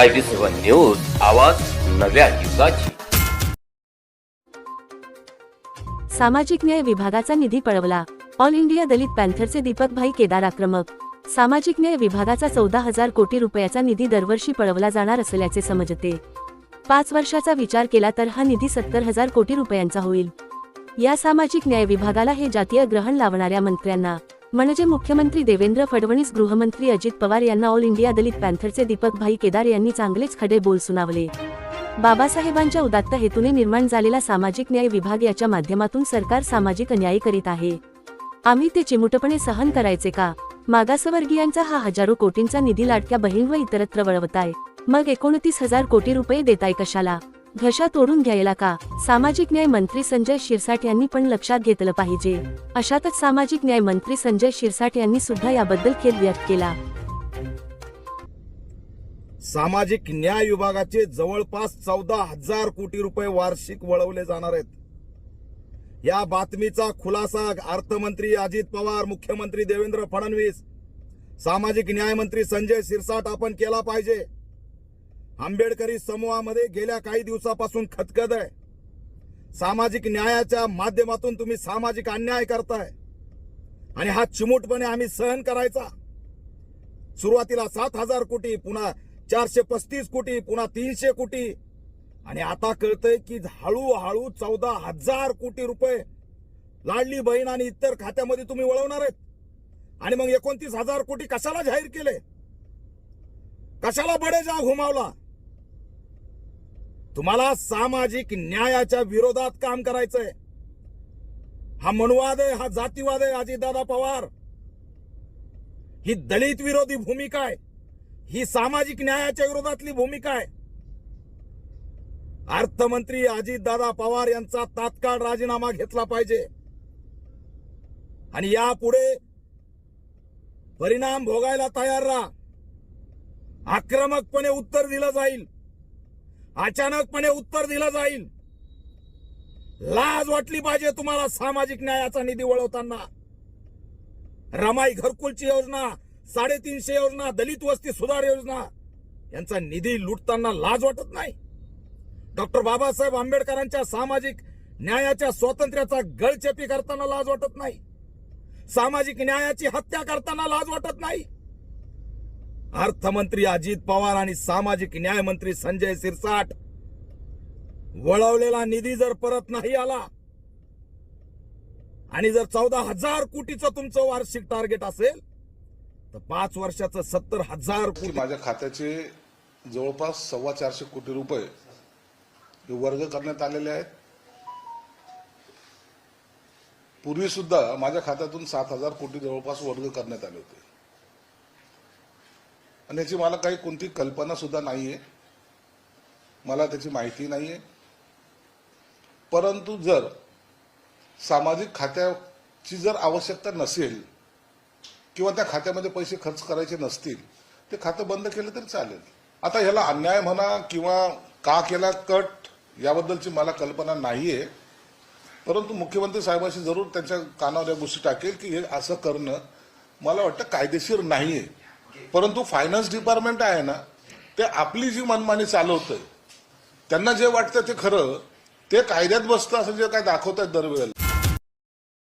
I B seven news आवाज नव्या युगाची. सामाजिक न्याय विभागाचा निधी पळवला. ऑल इंडिया दलित पॅन्थरचे दीपक भाई केदार आक्रमक. सामाजिक न्याय विभागाचा चौदा हजार कोटी रुपयाचा निधी दरवर्षी पळवला जाणार असल्याचे समजते. पाच वर्षाचा विचार केला तर हा निधी सत्तर हजार कोटी रुपयांचा होईल. या सामाजिक न्याय विभागाला हे जातीय ग्रहण लावणाऱ्या मंत्र्यांना म्हणजे मुख्यमंत्री देवेंद्र फडणवीस गृहमंत्री अजित पवार यांना ऑल इंडिया दलित पॅन्थरचे दीपक भाई केदार यांनी चांगलेच खडे बोल सुनावले. बाबासाहेबांच्या उदात्त हेतूने निर्माण झालेला सामाजिक न्याय विभाग याच्या माध्यमातून सरकार सामाजिक अन्याय करीत आहे. आम्ही ते चिमुटपणे सहन करायचे का? मागासवर्गीयांचा हा हजारो कोटींचा निधी लाटक्या बहीण व इतरत्र वळवताय. मग एकोणतीस हजार कोटी रुपये देताय कशाला? घशा तोडून घ्यायला का? सामाजिक न्याय मंत्री संजय शिरसाट यांनी पण लक्षात घेतलं पाहिजे. अशातच सामाजिक न्याय मंत्री संजय शिरसाट यांनी सुद्धा याबद्दल खेद व्यक्त केला. सामाजिक न्याय विभागाचे जवळपास चौदा हजार कोटी रुपये वार्षिक वळवले जाणार आहेत. या बातमीचा खुलासा अर्थमंत्री अजित पवार मुख्यमंत्री देवेंद्र फडणवीस सामाजिक न्याय मंत्री संजय शिरसाट आपण केला पाहिजे. आंबेडकरी समूहामध्ये गेल्या काही दिवसापासून खतखत आहे. सामाजिक न्यायाच्या माध्यमातून तुम्ही सामाजिक अन्याय करताय. आणि हा चिमूटपणे आम्ही सहन करायचा. सुरुवातीला सात हजार कोटी पुन्हा चारशे पस्तीस कोटी पुन्हा तीनशे कोटी. आणि आता कळतंय की हळूहळू चौदा हजार कोटी रुपये लाडली बहीण आणि इतर खात्यामध्ये तुम्ही वळवणार आहेत. आणि मग एकोणतीस हजार कोटी कशाला जाहीर केले? कशाला बडे जा घुमावला? तुम्हाला सामाजिक न्यायाच्या विरोधात काम करायचंय. हा मनुवाद आहे हा जातीवाद आहे अजितदादा पवार. ही दलित विरोधी भूमिका आहे. ही सामाजिक न्यायाच्या विरोधातली भूमिका आहे. अर्थमंत्री अजितदादा पवार यांचा तात्काळ राजीनामा घेतला पाहिजे. आणि यापुढे परिणाम भोगायला तयार राहा. आक्रमकपणे उत्तर दिलं जाईल. अचानकपणे उत्तर दिलं जाईल. लाज वाटली पाहिजे तुम्हाला सामाजिक न्यायाचा निधी वळवताना. रमाई घरकुलची योजना साडेतीनशे योजना दलित वस्ती सुधार योजना यांचा निधी लुटताना लाज वाटत नाही. डॉक्टर बाबासाहेब आंबेडकरांच्या सामाजिक न्यायाच्या स्वातंत्र्याचा गळचेपी करताना लाज वाटत नाही. सामाजिक न्यायाची हत्या करताना लाज वाटत नाही. अर्थमंत्री अजित पवार आणि सामाजिक न्याय मंत्री संजय सिरसाट. वळवलेला निधी जर परत नाही आला आणि जर चौदा हजार कोटीचं तुमचं वार्षिक टार्गेट असेल तर पाच वर्षाचं सत्तर हजार कोटी माझ्या खात्याचे जवळपास सव्वा चारशे कोटी रुपये हे वर्ग करण्यात आलेले आहेत. पूर्वी सुद्धा माझ्या खात्यातून सात हजार कोटी जवळपास वर्ग करण्यात आले होते. आणि याची मला काही कोणती कल्पना सुद्धा आहे मला त्याची माहिती नाही आहे परंतु जर सामाजिक खात्याची जर आवश्यकता नसेल किंवा त्या खात्यामध्ये पैसे खर्च करायचे नसतील ते खातं बंद केलं तरी चालेल. आता ह्याला अन्याय म्हणा किंवा का केला कट याबद्दलची मला कल्पना नाही आहे परंतु मुख्यमंत्री साहेबांशी जरूर त्यांच्या कानावर या गोष्टी टाकेल की हे असं करणं मला वाटतं कायदेशीर नाही आहे परंतु फायनान्स डिपार्टमेंट आहे ना ते आपली जी मनमानी चालवतंय त्यांना जे वाटतं ते खरं ते कायद्यात बसतं असं जे काय दाखवतात दरवेळेला.